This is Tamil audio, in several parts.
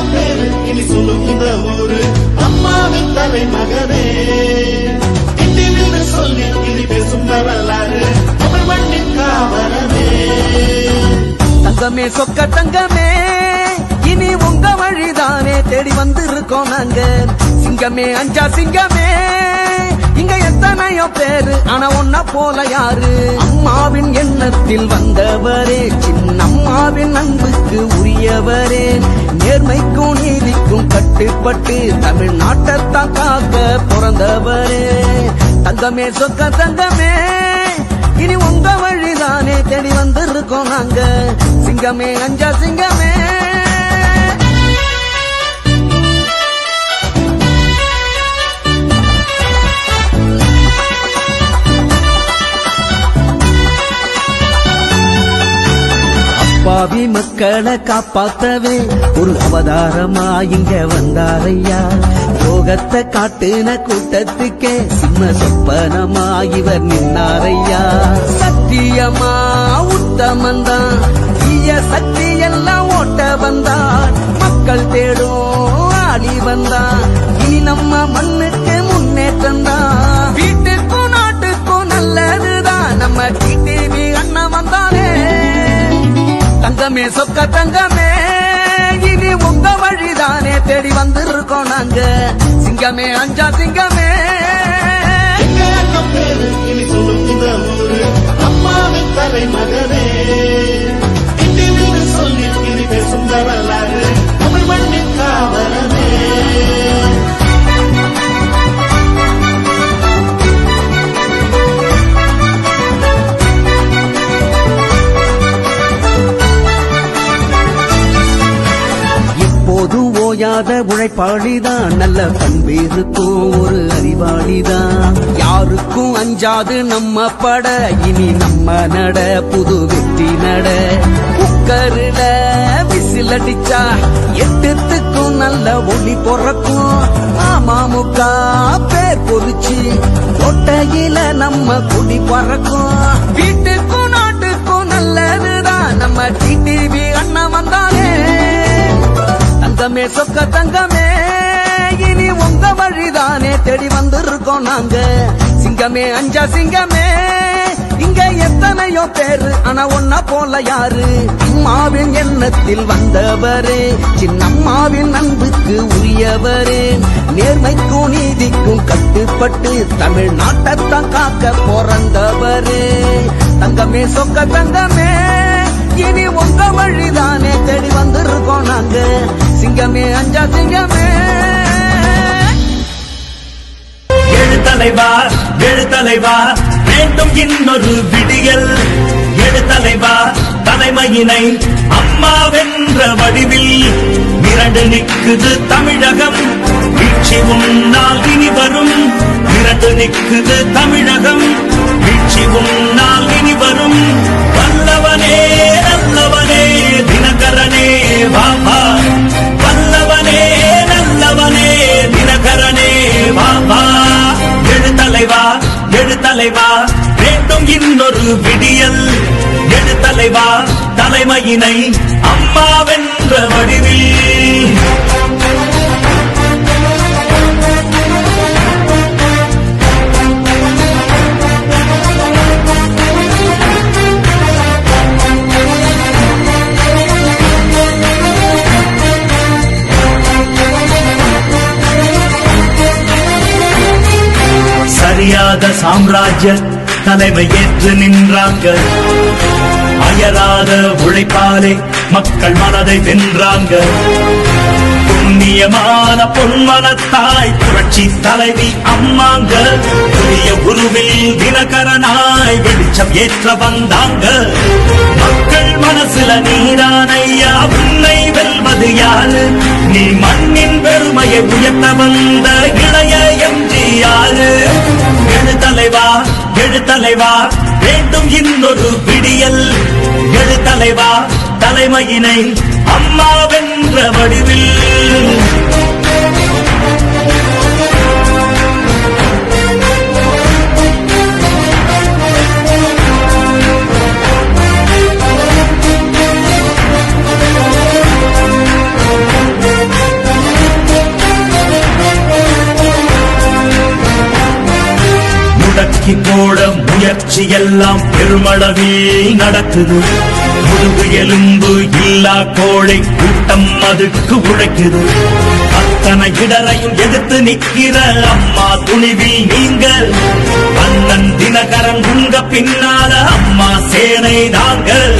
பிள்ளையாக்கம் பேரு இனி சொல்லும் இந்த ஊரு அம்மாவின் தலைமகனே. இட்டிலிருந்து சொல்லி இனி பேசும் வரலாறு தமிழ் மண்ணின் காவலனே. தங்கமே சொக்க தங்கமே இனி உங்க வழிதானே தேடி வந்திருக்கோம் நாங்க. சிங்கமே அஞ்சா சிங்கமே இங்க எத்தனையோ பேரு ஆனா ஒன்ன போல யாரு? அம்மாவின் எண்ணத்தில் வந்தவரே சின்னம்மாவின் அன்புக்கு உரியவரே. நேர்மைக்கும் நீதிக்கும் கட்டுப்பட்டு தமிழ்நாட்டத்தான் காக்க பிறந்தவரே. தங்கமே சொக்க தங்கமே இனி உங்க வழிதானே தேடி வந்திருக்கோம் நாங்க. சிங்கமே அஞ்சா சிங்கமே. பாவி மக்களை காப்பாத்தவே. ஒரு அவதாரமா இங்க வந்தாரையா? யோகத்தை காட்டுன கூட்டத்துக்கே சிம்ம சொப்பனமா இவர் நின்னாரையா? தங்கமே சொக்க தங்கமே. இனி உங்க வழிதானே தேடி வந்திருக்கோம் நாங்க. சிங்கமே அஞ்சா சிங்கமே. பிள்ளையாக்கம் பேரு இனி அம்மாவின் தலைமகனே. ஓயாத உழைப்பாளிதான். நல்ல பண்பு இருக்கும் ஒரு அறிவாளிதான். யாருக்கும் அஞ்சாது நம்ம பட இனி நம்ம நட புது வெற்றி நட. குக்கருல விசில் அடிச்சா எட்டுத்துக்கும் நல்ல ஒளி பொறக்கும். அமமுக பேர் பொறிச்சு கொட்டையில நம்ம குடி பறக்கும். வீட்டுக்கும் நாட்டுக்கும் நல்லதுதான். நம்ம டிடிவி அண்ணன் வந்தாலும் தங்கமே சொக்க தங்கமே. இனி உங்க வழிதானே தேடி வந்திருக்கோம் நாங்க. சிங்கமே அஞ்சா சிங்கமே. இங்க எத்தனையோ பேரு ஆனா ஒன்னா போல யாரு? அம்மாவின் எண்ணத்தில் வந்தவரே சின்னம்மாவின் அன்புக்கு உரியவரே. நேர்மைக்கும் நீதிக்கும் கட்டுப்பட்டு தமிழ்நாட்டத்தான் காக்க பிறந்தவரே. தங்கமே சொக்க தங்கமே. இனி உங்க வழிதானே தேடி வந்திருக்கோம் நாங்க. சிங்கமே அஞ்சா சிங்கமே. எழுத்தலைவா எழுத்தலைவா வேண்டும் இன்னொரு விடியல். எழுத்தலைவா தலைமையினை அம்மாவென்ற வடிவில். மிரண்டு நிற்குது தமிழகம் வீழ்ச்சி உன்னால் இனி வரும். மிரண்டு நிற்குது தமிழகம் காட்டும் இன்னொரு விடியல். எழுத்தலைவா தலைமையினை அம்மாவென்ற வடிவில். சரியாத சாம்ராஜ்ய தலைமை ஏற்று நின்றாங்க அயராத உழைப்பாலே மக்கள் மனதை வென்றாங்க புண்ணியமான பொன்மனத்தாய் புரட்சி தலைவி அம்மாங்க புதிய உருவில் தினகரனாய் வெளிச்சம் ஏற்ற வந்தாங்க மக்கள் மனசுல நீரானையா உன்னை வெல்வது யாரு? நீ மண்ணின் பெருமையை உயர்த்த வந்த இளைய எம்ஜியாரு தலைவா எழுத்தலைவா வேண்டும் இன்னொரு பிடியல் எழுத்தலைவா தலைமையினை அம்மாவென்ற வடிவில். நிகழ்ச்சி எல்லாம் பெருமளவில் நடக்குது. முதுகு எலும்பு இல்லா கோழை கூட்டம் அதுக்கு உழைக்குது. அத்தனை இடரையும் எதிர்த்து நிற்கிற அம்மா துணிவில் நீங்கள் அண்ணன் தினகரன் உங்க பின்னால அம்மா சேனை நாங்கள்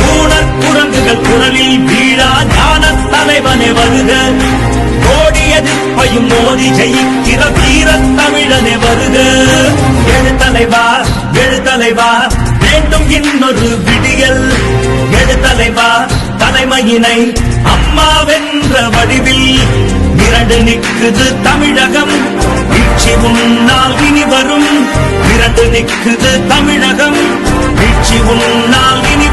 கூணர் குரங்குகள் குரலில் வீழா ஞான தலைவனை வருக. கோடி எதிர்ப்பையும் மோதி ஜெயிக்கிற வீர தமிழனை வருக. எழு தலைவா எழுத்தலைவா வேண்டும் இன்னொரு விடியல். எழுத்தலைவா தலைமையினை அம்மா வென்ற வடிவில். இரண்டு நிற்குது தமிழகம் வீழ்ச்சி உன்னால் இனி வரும். இரண்டு நிற்குது தமிழகம் வீழ்ச்சி உன்னால் இனி